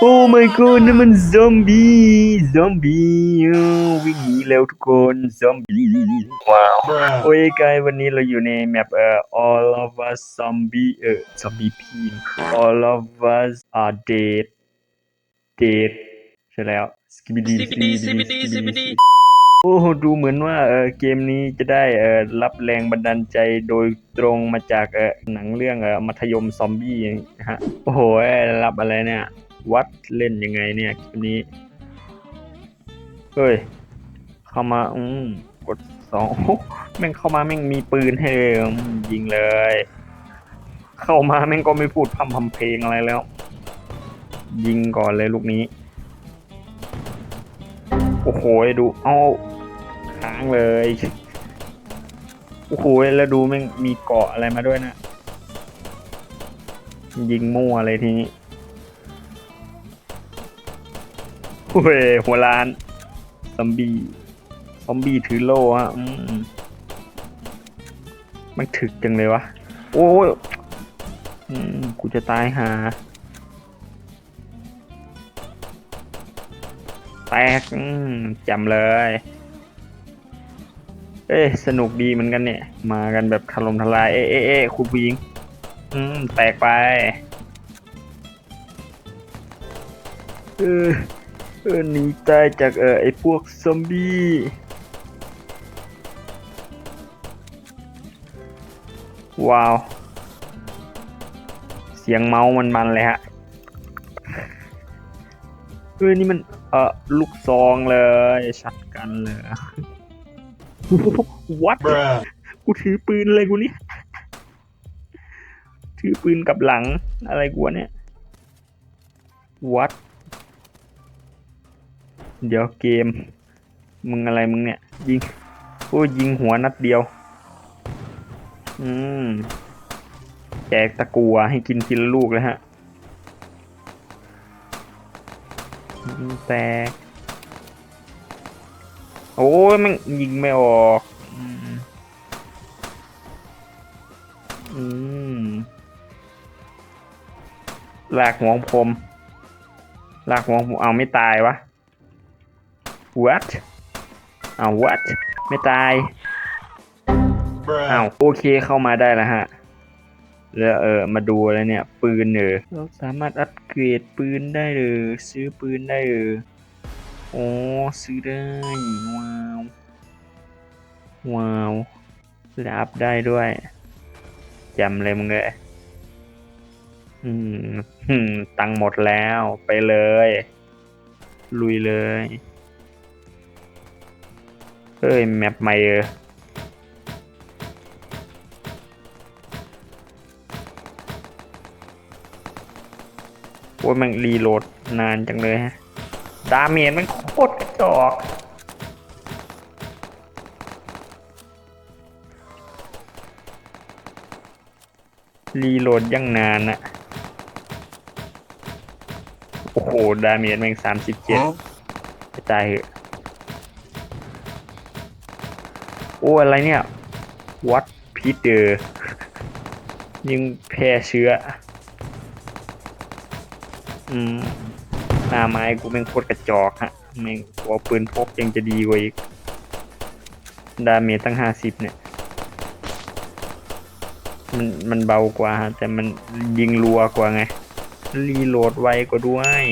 โอ้ my god นั่นมันซอมบี้ซอมบี้อ้าววิ่งหนีแล้วทุกคนซอมบี้ว้าวโอ้ยกายวันนี้เราอยู่ในแมปเอ่อ all of us zombie เอ่อ zombie pin all of us are dead dead ใช่แล้ว skibidi Skibidi, skibidi, skibidi โอ้โหดูเหมือนว่าเออเกมนี้จะได้เออรับแรงบันดาลใจโดยตรงมาจากเออหนังเรื่องเออมัธยมซอมบี้นะฮะโอ้โหเอ้ยรับอะไรเนี่ย วัดเล่นยังไงเนี่ยเกมนี้เฮ้ย เข้ามาอืมกดสองแม่งเข้ามาแม่งมีปืนให้เลยยิงเลย เข้ามาแม่งก็ไม่พูดพร่ำทำเพลงอะไรแล้ว ยิงก่อนเลยลูกนี้ โอ้โหดูเอาค้างเลยโอ้โหแล้วดูแม่งมีเกาะอะไรมาด้วยนะ ยิงมั่วเลยทีนี้ โอ้ยหัวล้านซอมบี้ซอมบี้ถือโล่ฮะอืมมันถึกจังเลยวะ โอ้ยอืมกูจะตายหา แตกอืมจำเลย เอ้ยสนุกดีเหมือนกันเนี่ย มากันแบบถล่มทลาย เอ๊ะเอ๊ะเอ๊ะคุณผู้หญิง อืม แตกไป เออ เออหนีตายจากเออไอพวกซอมบี้ว้าว เสียงเมาส์มันมันๆเลยฮะเออนี่มันเออลูกซองเลยชัดกันเลยวัด Bruh. กูถือปืนเลยกูเนี่ยถือปืนกับหลังอะไรกูวะเนี่ยวัด เดี๋ยวเกม มึงอะไรมึงเนี่ย ยิงโอ้ยยิงหัวนัดเดียว อืมแจกตะกัวให้กินกินลูกเลยฮะแตก โอ้ยมันยิงไม่ออกอืมอืมลากหัวผมลากหัวผมเอาไม่ตายวะ what เอา what ไม่ตาย Bruh. อ้าวโอเคเข้ามาได้แล้วฮะ แล้วเออมาดูอะไรเนี่ย ปืนเออเราสามารถอัปเกรดปืนได้เลยซื้อปืนได้เออโอ้ซื้อได้ว้าวว้าวแล้วอัพได้ด้วยจำเลยมึงเลยอืมอืมตังค์หมดแล้วไปเลย ลุยเลย เอ้ยแมปใหม่เออโอ้ยมันรีโหลดนานจังเลยฮะ ดาเมจมันโคตรกระจอกรีโหลดยังนานอะโอ้โห ดาเมจแม่งสามสิบเจ็ด Huh? กระจายเหอะ โอ้อะไรเนี่ย วัดพิษเดอร์ยิงแพร่เชื้อ อืมหน้าไม้กูแม่งโคตรกระจอกฮะแม่งหัวปืนพกยังจะดีกว่าอีก ดาเมจตั้งห้าสิบเนี่ย มันมันเบากว่าฮะ แต่มันยิงรัวกว่าไง รีโหลดไวกว่าด้วย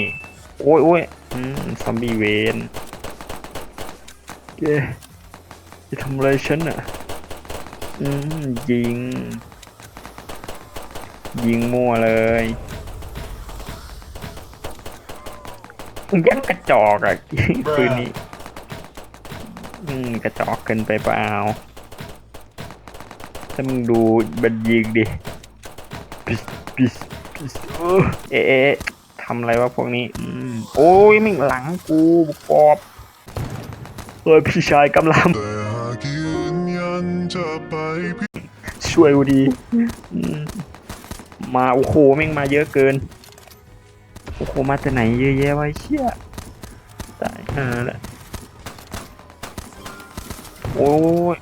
โอ้ยโอ้ยอืมซอมบี้เวนเก จะทำอะไรฉันอะ อืมยิง ยิงมั่วเลยมึงยังกระจอกอะปืนนี้ อืมกระจอกเกินไปเปล่าถ้ามึงดูบันยิงดิปิสปิสปิสเอ๊ะทำอะไรวะพวกนี้ อืมโอ้ยมึงหลังกูบกปอบเฮ้ยพี่ชายกำลัง จะไปพิช่วยกูดีอืมมาโอ้โหแม่งมาเยอะเกิน โอ้โหมาแต่ไหนเยอะแยะไวะไอ้เชี่ยตายห่าละโอ้ย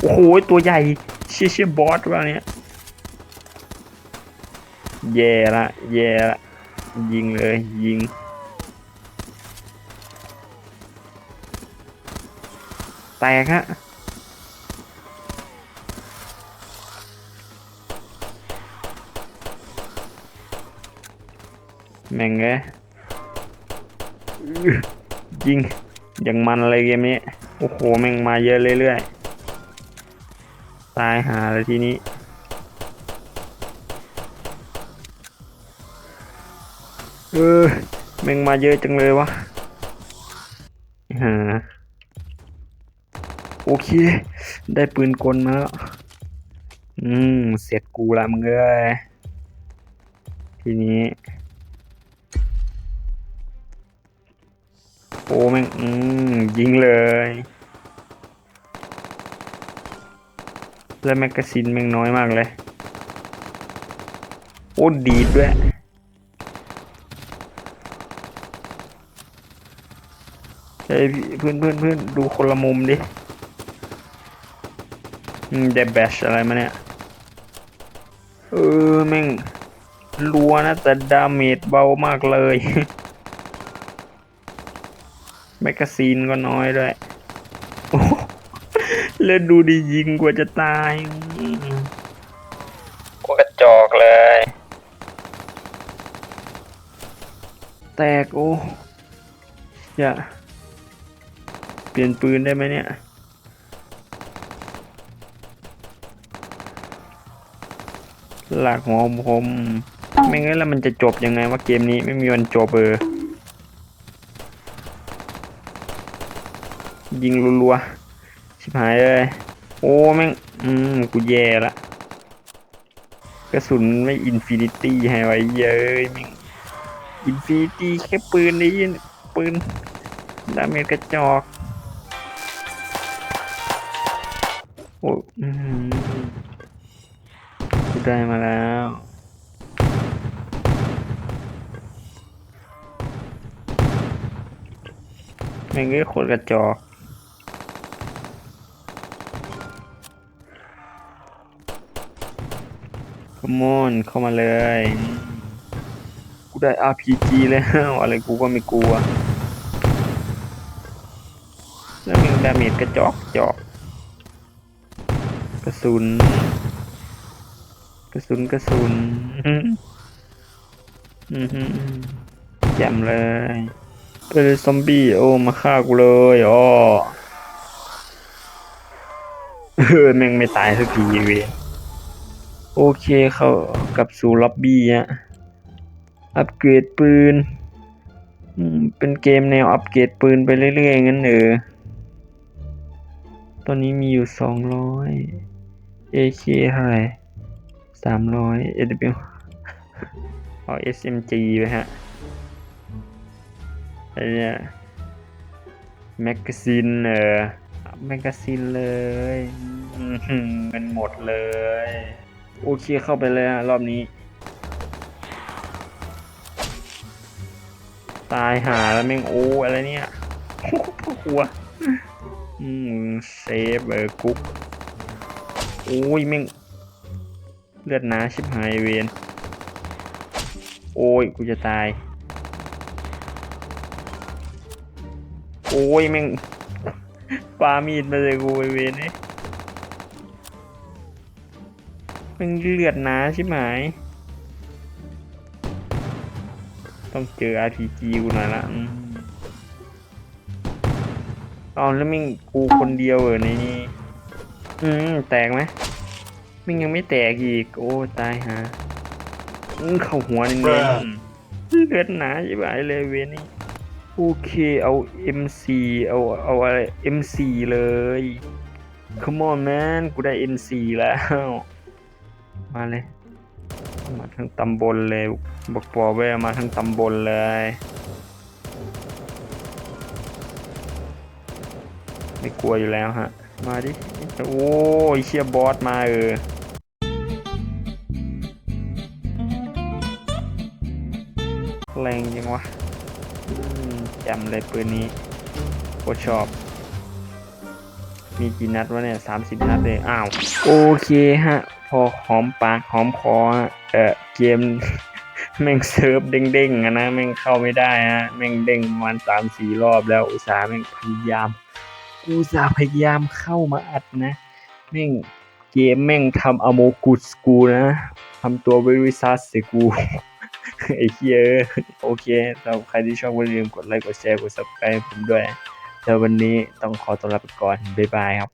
โอ้โหตัวใหญ่เชี่ยเชี่ยบอสวะเนี่ยแย่ละแย่ละยิงเลยยิง แตกฮะแม่งเอ้ยอื้อยิงอย่างมันอะไรเกมนี้ โอ้โห แม่งมาเยอะเรื่อยๆ ตายหาเลยทีนี้ เออ แม่งมาเยอะจังเลยวะฮะโอ เค ได้ปืนกลมาแล้ว อืม เสร็จกูละมึงเอ้ยทีนี้ โอ้แม่ง อืม ยิงเลย แล้วแมกกาซีนแม่งน้อยมากเลย โอ้ดีดด้วยเฮ้ยเพื่อนเพื่อนเพื่อนดูคนละมุมดิ อืมได้แบชอะไรมาเนี่ย เออแม่งรัวนะแต่ดาเมจเบามากเลยแมกกาซีนก็น้อยด้วยโอ้โหแล้วดูดิยิงกว่าจะตายอืมโคตรกระจอกเลย แตกโอ้อย่าเปลี่ยนปืนได้ไหมเนี่ย หลักหัวผมไม่งั้นแล้วมันจะจบยังไงว่าเกมนี้ไม่มีวันจบเออยิงรัวๆชิบหายเลยโอ้แม่งอืมกูแย่ละกระสุนไม่อินฟินิตี้ให้ไว้เย้ยแม่งอินฟินิตี้แค่ปืนนี้ปืนดาเมจกระจอกโอ้อืมกู ได้มาแล้ว แม่งก็โคตรกระจอกขมนเข้ามาเลย กูได้ RPG แล้ว อะไรกูก็ไม่กลัว แล้วมีดาเมจกระจอกจอก กระสุน กระสุนกระสุนอือหือแจ่มเลยเออซอมบี้โอ้มาฆ่ากูเลยอ๋อเออแม่งไม่ตายสักทีเว้ยโอเคเข้ากลับสู่ล็อบบี้อะอัปเกรดปืนอืมเป็นเกมแนวอัปเกรดปืนไปเรื่อยๆงั้นเออตอนนี้มีอยู่สองร้อย AK เท่าไหร่ สามร้อย AW เอา SMG ไปฮะไอเนี่ยแมกกาซีนเออแมกกาซีนเลยอื้อหือมันหมดเลย โอเคเข้าไปเลยฮะ รอบนี้ ตายหาแล้วแม่งโอ้อะไรเนี่ยกลัวอืมเซฟเออกุ๊กโอ้ยแม่ง เลือดหนาชิบหายเวนโอ้ย กูจะตาย โอ้ยแม่งปามีดมาเลยกูไอเวนเนี่ยแม่งเลือดหนาชิบหาย ต้องเจอ RPG กูหน่อยละอืมเอาแล้วม่งกูคนเดียวเหรอในนี้ อืม แตกไหม ม่งยังไม่แตกอีก โอ้ ตายฮะอืมเข้าหัวนี่เน้นเลือดหนาใช่ไหมเลยเวยนนี่โอเคเอา MC เอาเอาอะไร MC เลย Come on man กูได้ MC แล้ว มาเลย มาทั้งตำบลเลยบอกปอแวมาทั้งตำบลเลยไม่กลัวอยู่แล้วฮะ มาดิ โอ้ยเชียบอสมาเออ แรงยังวะอืมจำเลยปืนนี้โคตรชอบ มีกี่นัดวะเนี่ยสามสิบนัดเลยอ้าว โอเคฮะ พอหอมปากหอมคอฮะเออเกม แม่งเซิร์ฟเด้งๆอะนะแม่งเข้าไม่ได้ฮะแม่งเด้งประมาณสามสี่รอบแล้วอุตส่าห์แม่งพยายามอุตส่าห์พยายามเข้ามาอัดนะ แม่งเกมแม่งทำอโมกุสกูนะทำตัวเวริซัสใส่กู ไอ้เคียโอเคสำหรับใครที่ชอบก็อย่าลืมกดไลค์กดแชร์กด subscribe ผมด้วยแล้ววันนี้ต้องขอตัวลาไปก่อนบ๊ายบายครับ